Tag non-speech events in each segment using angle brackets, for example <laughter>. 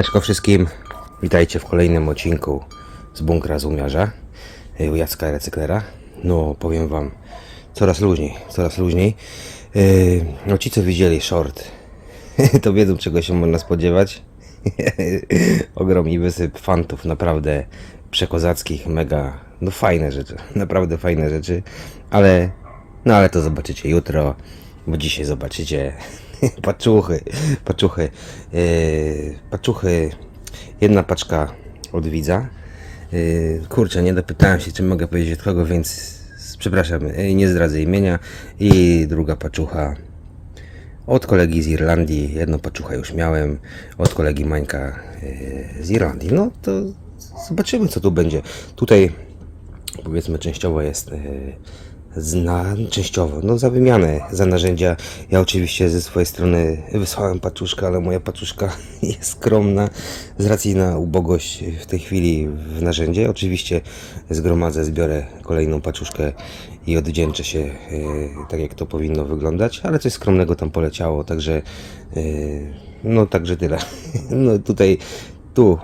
Siemaneczko wszystkim, witajcie w kolejnym odcinku z bunkra Zumiarza u Jacka Recyklera. No, powiem wam, coraz luźniej, coraz luźniej. Yy, no ci co widzieli short, <laughs> to wiedzą czego się można spodziewać. <laughs> Ogrom i wysyp fantów, naprawdę przekozackich, mega, no fajne rzeczy, <laughs> naprawdę fajne rzeczy, ale, no ale to zobaczycie jutro, bo dzisiaj zobaczycie <laughs> paczuchy, paczuchy, yy, paczuchy, jedna paczka od widza. Yy, kurczę, nie dopytałem się, czy mogę powiedzieć od kogo, więc przepraszam, yy, nie zdradzę imienia. I druga paczucha od kolegi z Irlandii, jedną paczuchę już miałem, od kolegi Mańka z Irlandii. No to zobaczymy, co tu będzie. Tutaj powiedzmy częściowo jest zna, częściowo, no za wymianę, za narzędzia. Ja oczywiście ze swojej strony wysłałem paczuszkę, ale moja paczuszka <laughs> jest skromna z racji na ubogość w tej chwili w narzędzie. Oczywiście zgromadzę, zbiorę kolejną paczuszkę i odwdzięczę się yy, tak jak to powinno wyglądać, ale coś skromnego tam poleciało, także yy, no także tyle. <laughs> No tutaj tu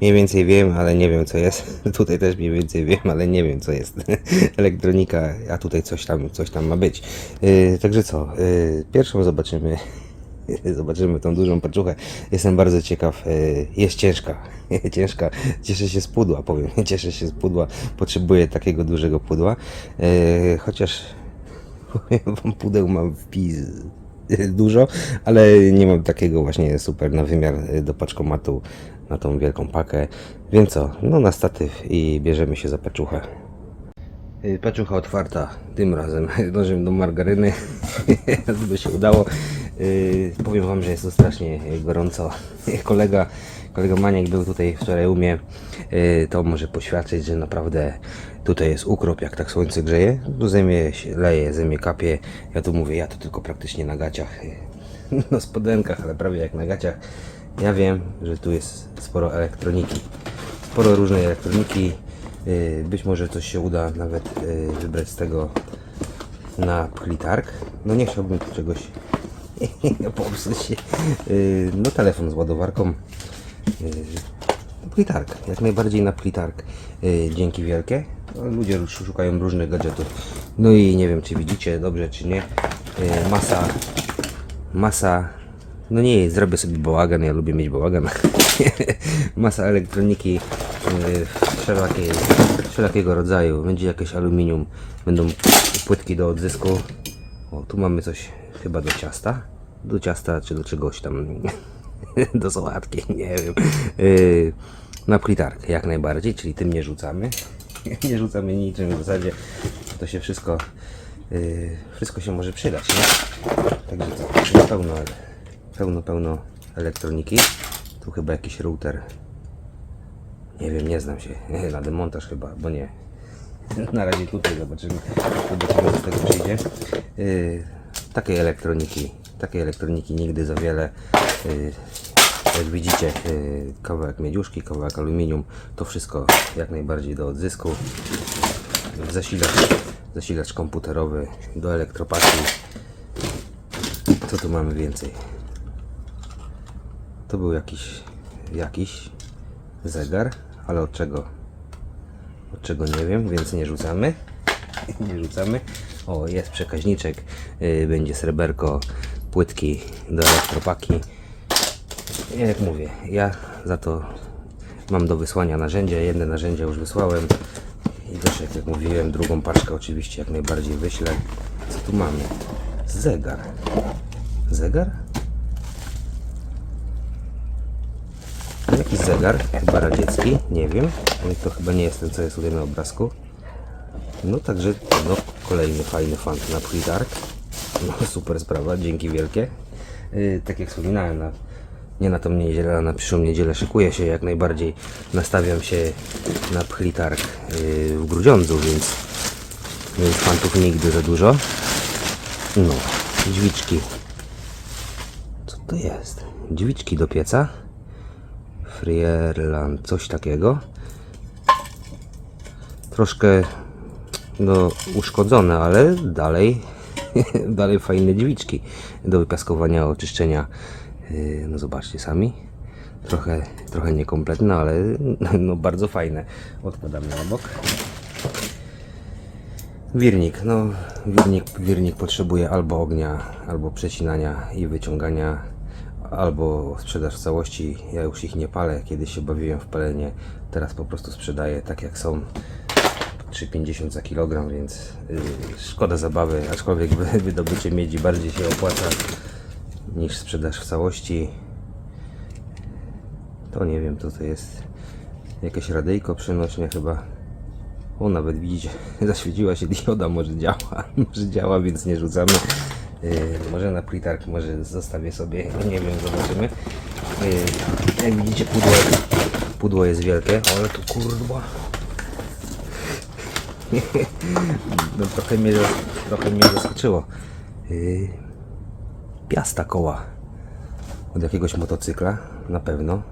Mniej więcej wiem, ale nie wiem co jest. <laughs> Tutaj też mniej więcej wiem, ale nie wiem co jest. <laughs> Elektronika, a tutaj coś tam, coś tam ma być. Yy, także co, yy, pierwszą zobaczymy. <laughs> Zobaczymy tą dużą paczuchę. Jestem bardzo ciekaw. Yy, jest ciężka. ciężka. Cieszę się z pudła, powiem. Cieszę się z pudła. Potrzebuję takiego dużego pudła. Yy, chociaż powiem wam, pudeł mam wpis dużo, ale nie mam takiego właśnie super na wymiar y, do paczkomatu na tą wielką pakę. Więc co, no na statyw i bierzemy się za paczuchę. Y, Paczucha otwarta, tym razem <laughs> nożem do margaryny, <laughs> by się udało. Y, powiem Wam, że jest tu strasznie gorąco. <laughs> Kolega, kolega Maniek był tutaj wczoraj u mnie, y, to może poświadczyć, że naprawdę tutaj jest ukrop, jak tak słońce grzeje. Tu zejmie się, leje, zejmie kapie. Ja tu mówię, ja to tylko praktycznie na gaciach, y, no spodenkach, ale prawie jak na gaciach. Ja wiem, że tu jest sporo elektroniki, sporo różnej elektroniki. Y, Być może coś się uda nawet y, wybrać z tego na plitark. No nie chciałbym tu czegoś <laughs> popsuć. Y, No telefon z ładowarką. Plitark, jak najbardziej na plitark. Dzięki wielkie. No, Ludzie szukają różnych gadżetów. No i nie wiem czy widzicie dobrze czy nie. Masa masa. No nie, zrobię sobie bałagan, ja lubię mieć bałagan. <laughs> masa elektroniki yy, wszelakiej, wszelakiego rodzaju. Będzie jakieś aluminium, będą płytki do odzysku. O, tu mamy coś chyba do ciasta. Do ciasta czy do czegoś tam. <laughs> do sałatki, <laughs> nie wiem. Yy, na plitarkę jak najbardziej, czyli tym nie rzucamy. nie rzucamy niczym w zasadzie. To się wszystko Yy, wszystko się może przydać, nie? Także co, jest pełno, pełno, pełno elektroniki. Tu chyba jakiś router. Nie wiem, nie znam się. <laughs> Na demontaż chyba, bo nie. Na razie tutaj zobaczymy, zobaczymy co z tego przyjdzie. Yy, takiej elektroniki, takiej elektroniki nigdy za wiele. Yy, jak widzicie, yy, kawałek miedziuszki, kawałek aluminium, to wszystko jak najbardziej do odzysku zasilacz, zasilacz komputerowy do elektropaki. Co tu mamy więcej? To był jakiś, jakiś zegar, ale od czego? Od czego nie wiem, więc nie rzucamy. <laughs> Nie rzucamy. O, jest przekaźniczek, yy, będzie sreberko, płytki do elektropaki. Jak mówię, ja za to mam do wysłania narzędzia. Jedne narzędzia już wysłałem. I też jak, jak mówiłem, drugą paczkę oczywiście jak najbardziej wyślę. Co tu mamy? Zegar. Zegar? Jakiś zegar, chyba radziecki, nie wiem. No To chyba nie jest ten, co jest tutaj na obrazku. No także, no kolejny fajny fant na Plidark. No <laughs> super sprawa, dzięki wielkie. Yy, tak jak wspominałem, na, nie na tą niedzielę, a na przyszłą niedzielę szykuję się jak najbardziej. Nastawiam się na Plitark yy, w Grudziądzu, więc, więc fantów nigdy za dużo. No, dźwiczki. Co to jest? Dźwiczki do pieca. Frierland, coś takiego. Troszkę no, uszkodzone, ale dalej, <laughs> dalej fajne dźwiczki do wypiaskowania, oczyszczenia. Yy, No zobaczcie sami. trochę, trochę niekompletne, ale no bardzo fajne. Odkładamy na bok. Wirnik, no wirnik, wirnik potrzebuje albo ognia, albo przecinania i wyciągania, albo sprzedaż w całości. Ja już ich nie palę, kiedyś się bawiłem w palenie, teraz po prostu sprzedaję tak jak są. 3,50 za kilogram, więc yy, szkoda zabawy, aczkolwiek wy- <laughs> wydobycie miedzi bardziej się opłaca niż sprzedaż w całości. To nie wiem, co to jest. Jakieś radyjko przenośne chyba. O, nawet widzicie, <laughs> zaświeciła się dioda, może działa, <laughs> może działa, więc nie rzucamy. Yy, może na plitark, może zostawię sobie, nie wiem, zobaczymy. Yy, jak widzicie, pudło, pudło jest wielkie, ale to kurwa. <laughs> no trochę mnie, trochę mnie zaskoczyło. Yy, piasta koła od jakiegoś motocykla, na pewno.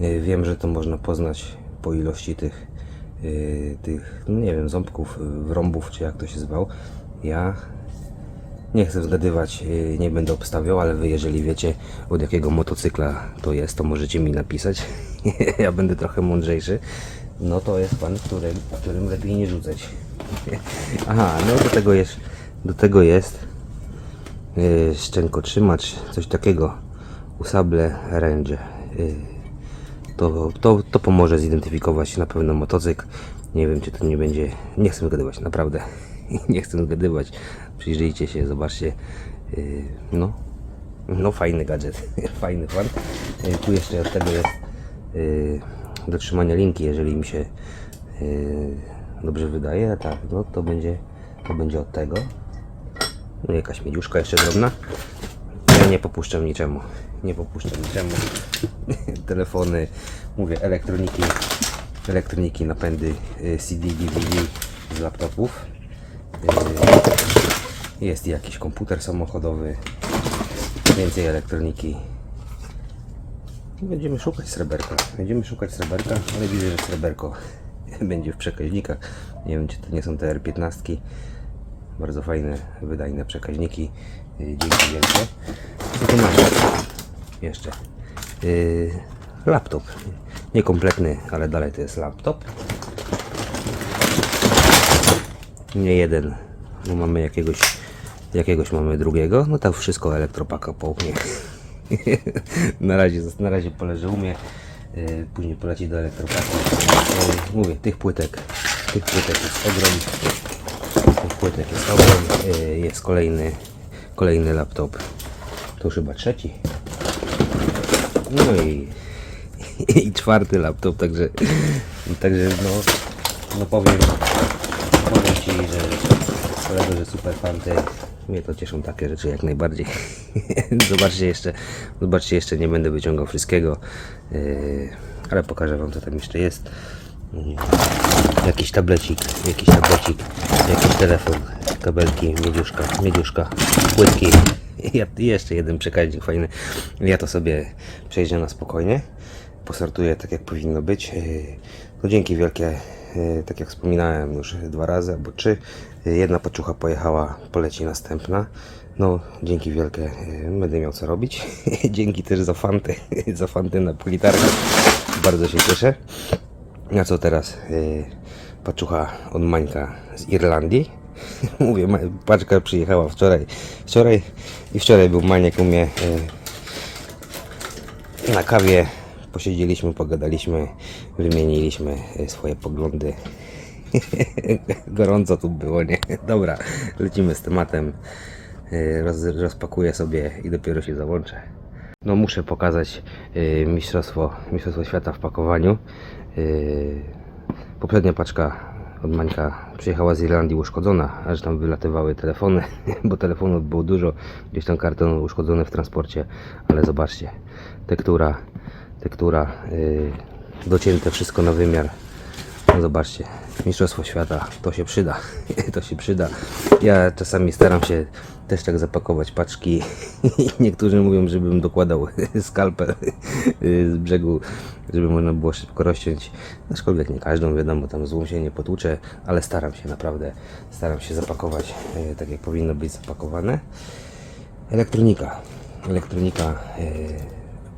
Yy, Wiem, że to można poznać po ilości tych, yy, tych no nie wiem, ząbków, yy, wrąbów, czy jak to się zwał. Ja nie chcę zgadywać, yy, nie będę obstawiał, ale wy jeżeli wiecie od jakiego motocykla to jest, to możecie mi napisać. <laughs> ja będę trochę mądrzejszy. No to jest pan, który, którym lepiej nie rzucać. <laughs> Aha, no do tego jest, do tego jest yy, szczękotrzymacz, coś takiego. Usable Range. Yy, to, to, to pomoże zidentyfikować na pewno motocykl. Nie wiem, czy to nie będzie. Nie chcę zgadywać, naprawdę. <laughs> nie chcę zgadywać. Przyjrzyjcie się, zobaczcie. Yy, no, no fajny gadżet, <laughs> fajny fan. Yy, tu jeszcze od tego jest yy, do trzymania linki, jeżeli mi się dobrze wydaje. A tak, no to będzie, to będzie od tego. No jakaś miedziuszka jeszcze drobna. Ja nie popuszczam niczemu. Nie popuszczam niczemu. <laughs> Telefony, mówię, elektroniki, elektroniki, napędy y, CD, DVD z laptopów. Y, Jest jakiś komputer samochodowy. Więcej elektroniki. Będziemy szukać sreberka. Będziemy szukać sreberka, ale widzę, że sreberko <laughs> będzie w przekaźnikach. Nie wiem, czy to nie są te R15. Bardzo fajne, wydajne przekaźniki. Yy, Dzięki wielkie. Co tu masz? Jeszcze. Yy, laptop. Niekompletny, ale dalej to jest laptop. Nie jeden. No mamy jakiegoś, jakiegoś mamy drugiego. No tak wszystko elektropaka połknie. <laughs> na, razie, na razie poleży u mnie. Yy, później poleci do elektropaka. Yy, mówię, tych płytek. Tych płytek jest ogrom. Tych płytek jest ogrom. Yy, jest kolejny, kolejny laptop. To już chyba trzeci. No i, <laughs> i czwarty laptop, także, także no, no powiem, powiem Ci, że kolego, że super fanty, mnie to cieszą takie rzeczy jak najbardziej. <laughs> zobaczcie jeszcze, zobaczcie jeszcze, nie będę wyciągał wszystkiego, yy, ale pokażę Wam co tam jeszcze jest. Yy, Jakiś tablecik, jakiś tablecik, jakiś telefon, kabelki, miedziuszka, miedziuszka, płytki. <laughs> Ja, jeszcze jeden przekaźnik fajny. Ja to sobie przejdę na spokojnie. Posortuję tak jak powinno być. Yy, No dzięki wielkie, yy, tak jak wspominałem już dwa razy albo trzy. Jedna paczucha pojechała, poleci następna. No dzięki wielkie, yy, będę miał co robić. <laughs> dzięki też za fanty, <laughs> za fanty na politarkę. Bardzo się cieszę. A co teraz? Yy, paczucha od Mańka z Irlandii. <laughs> Mówię, paczka przyjechała wczoraj. Wczoraj i wczoraj był Maniek u mnie yy, na kawie. Posiedzieliśmy, pogadaliśmy, wymieniliśmy swoje poglądy. <laughs> Gorąco tu było, nie? Dobra, lecimy z tematem. Yy, Roz, rozpakuję sobie i dopiero się załączę. No muszę pokazać yy, mistrzostwo, mistrzostwo świata w pakowaniu. Yy, poprzednia paczka od Mańka przyjechała z Irlandii uszkodzona, aż tam wylatywały telefony, <laughs> bo telefonów było dużo, gdzieś tam karton uszkodzony w transporcie, ale zobaczcie, tektura, tektura, docięte wszystko na wymiar. Zobaczcie, Mistrzostwo Świata, to się przyda, <laughs> to się przyda. Ja czasami staram się też tak zapakować paczki i <laughs> niektórzy mówią, żebym dokładał <laughs> skalpel z brzegu, żeby można było szybko rozciąć. Aczkolwiek nie każdą, wiadomo, tam złą się nie potłuczę, ale staram się naprawdę, staram się zapakować e, tak jak powinno być zapakowane. Elektronika. Elektronika, e,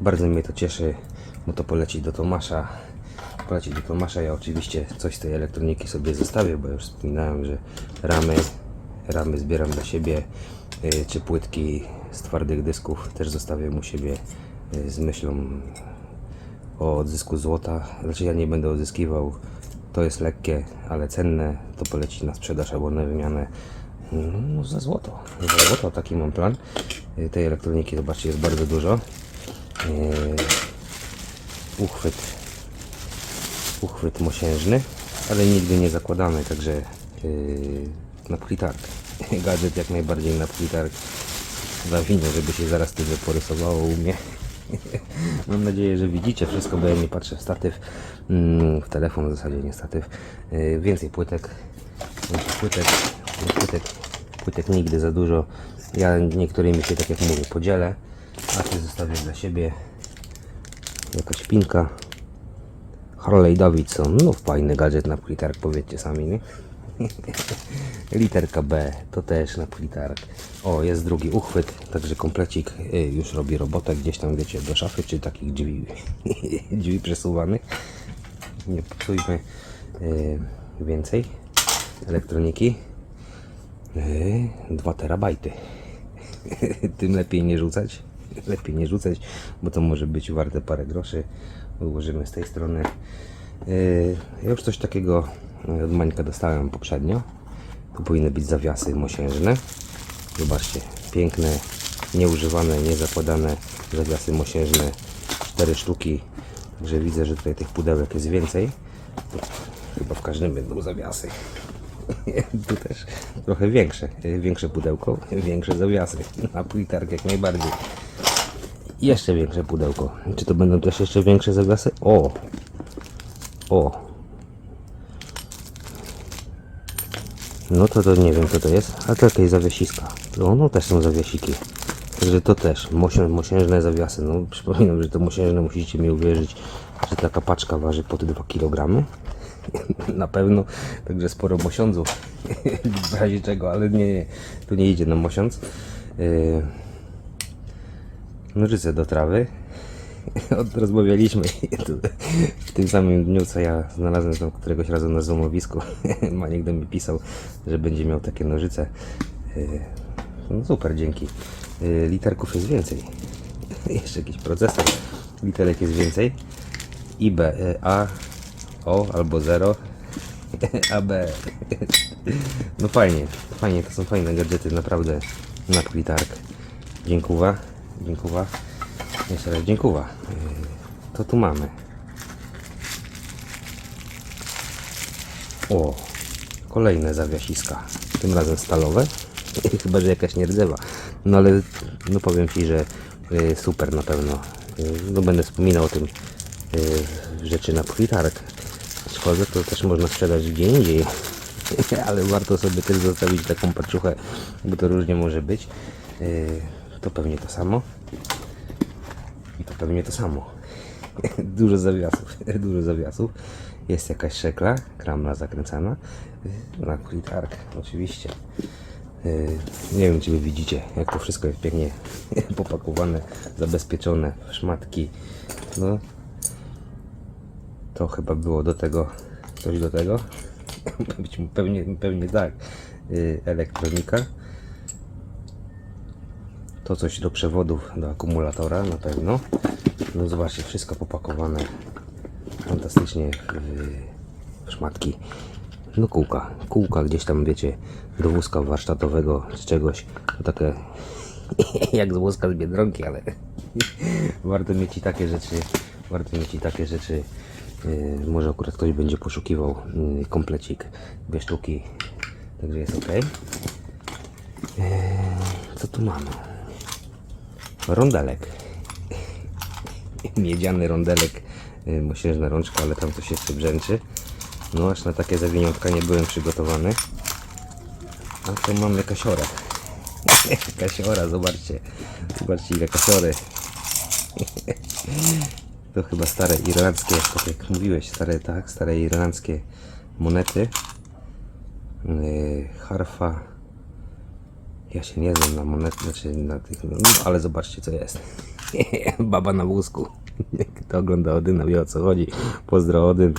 bardzo mnie to cieszy. bo to poleci do Tomasza. Poleci do Tomasza. Ja oczywiście coś z tej elektroniki sobie zostawię, bo już wspominałem, że ramy, ramy zbieram dla siebie, y, czy płytki z twardych dysków też zostawię u siebie y, z myślą o odzysku złota. Znaczy ja nie będę odzyskiwał. To jest lekkie, ale cenne. To poleci na sprzedaż albo na wymianę no, za złoto. Za złoto taki mam plan. Y, Tej elektroniki zobaczcie jest bardzo dużo. Uchwyt uchwyt mosiężny, ale nigdy nie zakładany, także yy, na plitark. <laughs> Gadżet jak najbardziej na plitark. Zawinę, żeby się zaraz tyle porysowało u mnie. <laughs> Mam nadzieję, że widzicie wszystko, bo ja nie patrzę w statyw, mm, w telefon w zasadzie nie statyw. Yy, więcej płytek, więcej płytek, płytek, płytek nigdy za dużo. Ja niektórymi się, tak jak mówię, podzielę, a ty zostawię dla siebie jakaś pinka. Harley Davidson, no fajny gadżet na plitark, powiedzcie sami, nie? <laughs> Literka B, to też na plitark. O, jest drugi uchwyt, także komplecik y, już robi robotę gdzieś tam, wiecie, do szafy, czy takich drzwi, <laughs> drzwi przesuwanych. Nie popsujmy y, więcej elektroniki. Y, 2 terabajty. <laughs> Tym lepiej nie rzucać. Lepiej nie rzucać, bo to może być warte parę groszy. Ułożymy z tej strony. Yy, Ja już coś takiego od Mańka dostałem poprzednio. Tu powinny być zawiasy mosiężne. Zobaczcie, piękne, nieużywane, niezakładane zawiasy mosiężne. Cztery sztuki. Także widzę, że tutaj tych pudełek jest więcej. Chyba w każdym będą zawiasy. <laughs> tu też trochę większe. Większe pudełko, <laughs> większe zawiasy. Na plitark jak najbardziej. Jeszcze większe pudełko. Czy to będą też jeszcze większe zawiasy? O! O! No to to nie wiem co to jest, a to jakieś zawiesiska. No, no też są zawiesiki. Także to też, mosię, mosiężne zawiasy. No przypominam, że to mosiężne musicie mi uwierzyć, że taka paczka waży pod 2 kg. Na pewno, także sporo mosiądzów <laughs> w razie czego, ale nie, tu nie idzie na mosiądz. Yy, nożyce do trawy. <laughs> Rozmawialiśmy w tym samym dniu, co ja znalazłem tam któregoś razu na złomowisku. <laughs> Maniek do mnie pisał, że będzie miał takie nożyce. Yy, No super, dzięki. Yy, Literków jest więcej. <laughs> Jeszcze jakiś procesor. Literek jest więcej. IB, yy, A, O albo 0. AB. No fajnie, fajnie, to są fajne gadżety, naprawdę na plitark. Dziękuwa, dziękuwa. Jeszcze raz dziękuwa. Yy, To tu mamy. O, kolejne zawiasiska. Tym razem stalowe. <laughs> Chyba, że jakaś nierdzewa. No ale no powiem Ci, że y, super na pewno. Y, No będę wspominał o tym y, rzeczy na plitark. Aczkolwiek to też można sprzedać gdzie indziej. <laughs> Ale warto sobie też zostawić taką paczuchę, bo to różnie może być. To pewnie to samo. I to pewnie to samo. <laughs> dużo zawiasów, <laughs> dużo zawiasów. Jest jakaś szekla, kramla zakręcana. Na plitark, oczywiście. Y, Nie wiem, czy wy widzicie, jak to wszystko jest pięknie <laughs> popakowane, zabezpieczone w szmatki. No, to chyba było do tego, coś do tego. Pewnie, pewnie tak. Y, Elektronika. To coś do przewodów, do akumulatora na pewno. No zobaczcie, wszystko popakowane fantastycznie w, szmatki. No kółka, kółka gdzieś tam wiecie, do wózka warsztatowego czy czegoś. To takie <laughs> jak z wózka z Biedronki, ale <laughs> warto mieć i takie rzeczy, warto mieć i takie rzeczy. Yy, może akurat ktoś będzie poszukiwał yy, komplecik, dwie sztuki, także jest ok. Yy, co tu mamy? Rondelek. Miedziany rondelek, yy, mosiężna rączka, ale tam coś jeszcze brzęczy. No aż na takie zawiniątka nie byłem przygotowany. A to mamy kasiorę. <laughs> Kasiora, zobaczcie. Zobaczcie ile kasiory. <laughs> To chyba stare irlandzkie, tak jak mówiłeś, stare, tak, stare irlandzkie monety. Yy, harfa. Ja się nie znam na monet, znaczy na tych, no, ale zobaczcie co jest. <laughs> Baba na wózku. Kto ogląda Odyna wie o co chodzi. Pozdro Odyn.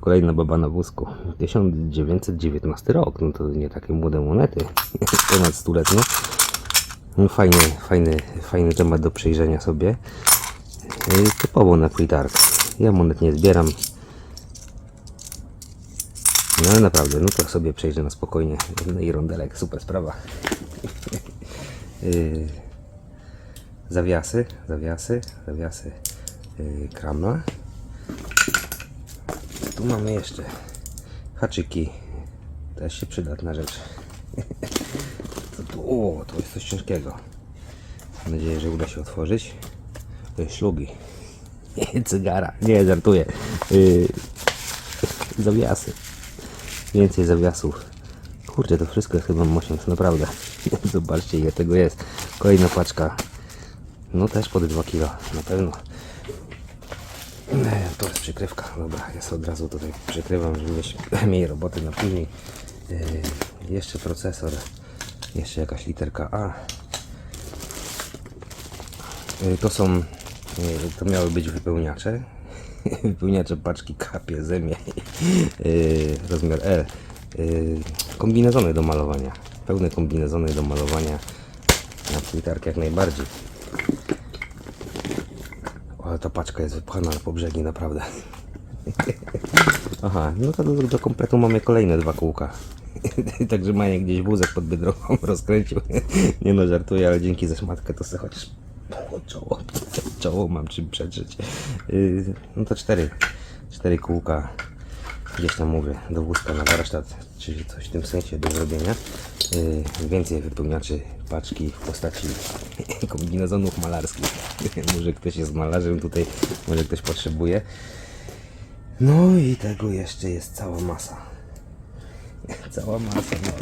Kolejna baba na wózku. 1919 rok. No to nie takie młode monety. <laughs> Ponad stuletnie. No fajny, fajny, fajny temat do przejrzenia sobie. Typowo na targ. Ja monet nie zbieram. No ale naprawdę, no to sobie przejrzę na spokojnie. No i rondelek, super sprawa. Yy, <laughs> zawiasy, zawiasy, zawiasy yy, Kramla. Tu mamy jeszcze haczyki. Też się przydatna rzecz. <laughs> Co tu? O, to jest coś ciężkiego. Mam nadzieję, że uda się otworzyć. To jest. Nie, <laughs> cygara. Nie, żartuję. Yy, zawiasy. Więcej zawiasów. Kurde, to wszystko jest chyba mosiąc, naprawdę. <laughs> Zobaczcie ile tego jest. Kolejna paczka. No też pod 2 kg, na pewno. To jest przykrywka. Dobra, ja sobie od razu tutaj przykrywam, żeby mieć <laughs> mniej roboty na później. Jeszcze procesor. Jeszcze jakaś literka A. To są, to miały być wypełniacze. <laughs> Wypełniacze paczki kapie, zemie, yy, rozmiar L. Yy, Kombinezony do malowania. Pełne kombinezony do malowania na plitarkę jak najbardziej. Ale ta paczka jest wypchana na pobrzegi, naprawdę. <laughs> Aha, no to do, do kompletu mamy kolejne dwa kółka. <laughs> Także Maniek gdzieś wózek pod Biedronką rozkręcił. Nie no, żartuję, ale dzięki za szmatkę to sobie chociaż o, czoło, mam czym przetrzeć. Yy, no to cztery, cztery kółka. Gdzieś tam mówię, do wózka na warsztat, czyli coś w tym sensie do zrobienia. Yy, więcej wypełniaczy paczki w postaci <laughs> kombinezonów malarskich. <laughs> może ktoś jest malarzem tutaj, może ktoś potrzebuje. No i tego jeszcze jest cała masa. <laughs> Cała masa, no.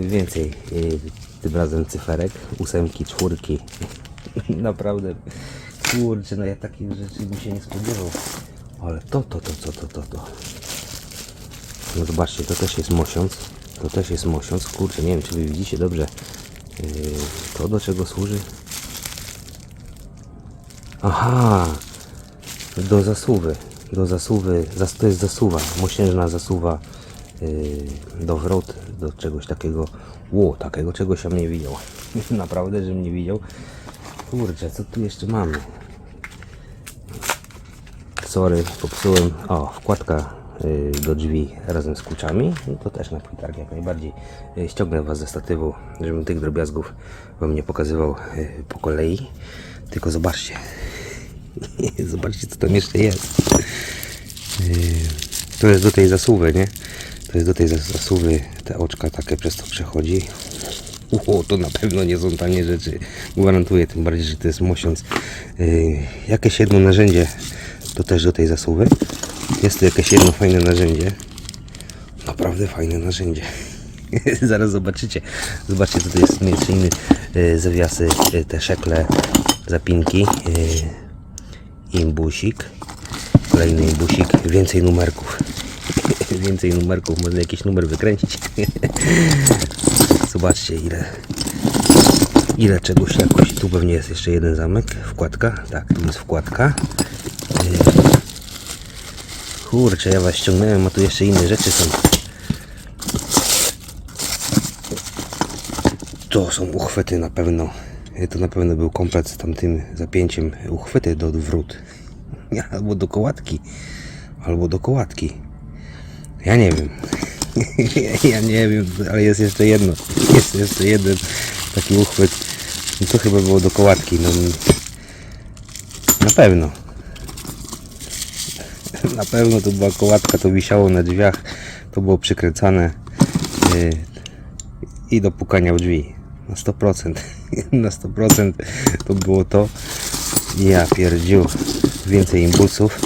Więcej yy, tym razem cyferek, ósemki, czwórki. Naprawdę, kurczę, no ja takich rzeczy bym się nie spodziewał. Ale to, to, to, to, to, to, to. No zobaczcie, to też jest mosiąc. To też jest mosiąc. Kurczę, nie wiem, czy wy widzicie dobrze. Yy, to do czego służy? Aha! Do zasuwy. Do zasuwy. Zas, to jest zasuwa. Mosiężna zasuwa yy, do wrot. Do czegoś takiego. Ło, takiego czegoś ja nie widział. <laughs> Naprawdę, żebym nie widział. Kurczę, co tu jeszcze mamy? Sorry, popsułem. O, wkładka y, do drzwi razem z kluczami. No to też na płytarkę jak najbardziej. Y, Ściągnę Was ze statywu, żebym tych drobiazgów Wam nie pokazywał y, po kolei. Tylko zobaczcie. <laughs> zobaczcie, co tam jeszcze jest. To jest do tej zasuwy, nie? To jest do tej zas- zasuwy. Te oczka takie przez to przechodzi. O, to na pewno nie są tanie rzeczy. Gwarantuję, tym bardziej, że to jest mosiąc. Yy, jakieś jedno narzędzie to też do tej zasuwy. Jest tu jakieś jedno fajne narzędzie. Naprawdę fajne narzędzie. <laughs> Zaraz zobaczycie. Zobaczcie, to jest jeszcze inny yy, zawiasy, yy, te szekle, zapinki. Yy, imbusik. Kolejny imbusik. Więcej numerków. <laughs> Więcej numerków. Można jakiś numer wykręcić. <laughs> Zobaczcie ile ile czegoś jakoś. Tu pewnie jest jeszcze jeden zamek, wkładka. Tak, tu jest wkładka. Yy. Kurczę, ja was ściągnąłem, a tu jeszcze inne rzeczy są. To są uchwyty na pewno. Yy, To na pewno był komplet z tamtym zapięciem uchwyty do wrót. <laughs> Albo do kołatki. Albo do kołatki. Ja nie wiem. <laughs> ja nie wiem, ale jest jeszcze jedno. Jest jeszcze jeden taki uchwyt. No to chyba było do kołatki. No, na pewno. Na pewno to była kołatka, to wisiało na drzwiach. To było przykręcane yy, i do pukania w drzwi. Na 100%. <laughs> Na 100% to było to. Ja pierdziu. Więcej imbusów.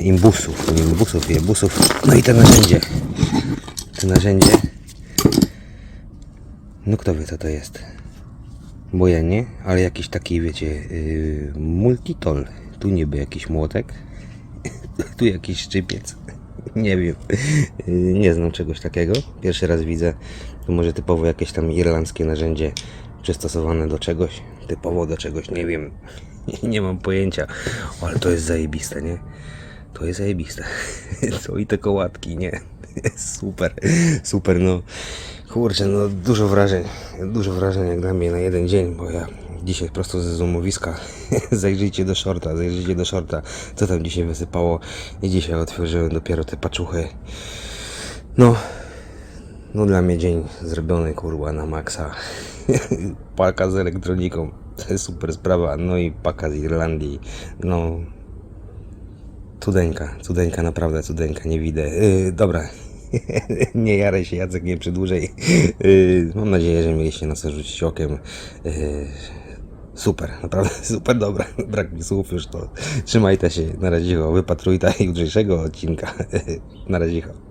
Imbusów, imbusów, imbusów. No i te narzędzie. To narzędzie. No kto wie co to jest? Bo ja nie, ale jakiś taki wiecie, yy, multitol. Tu niby jakiś młotek. <laughs> tu jakiś szczypiec. <laughs> nie wiem. Yy, nie znam czegoś takiego. Pierwszy raz widzę. To może typowo jakieś tam irlandzkie narzędzie przystosowane do czegoś. Typowo do czegoś, nie wiem. <laughs> nie mam pojęcia. Ale to jest zajebiste, nie? To jest zajebiste. To i te kołatki, nie? <laughs> Super, super, no. Kurczę, no dużo wrażeń, dużo wrażeń jak dla mnie na jeden dzień, bo ja dzisiaj prosto ze złomowiska, <laughs> zajrzyjcie do shorta, zajrzyjcie do shorta, co tam dzisiaj wysypało i dzisiaj otworzyłem dopiero te paczuchy. No, no dla mnie dzień zrobiony kurwa na maksa. <laughs> Paka z elektroniką, to super sprawa, no i paka z Irlandii, no Cudeńka, cudeńka, naprawdę cudeńka, nie widzę. Yy, dobra, <laughs> nie jaraj się Jacek, nie przedłużej. Yy, mam nadzieję, że mieliście na co rzucić okiem. Yy, super, naprawdę <laughs> super, dobra. Brak mi słów już to. Trzymajcie się, na razie, wypatrujcie <laughs> jutrzejszego odcinka. na razie.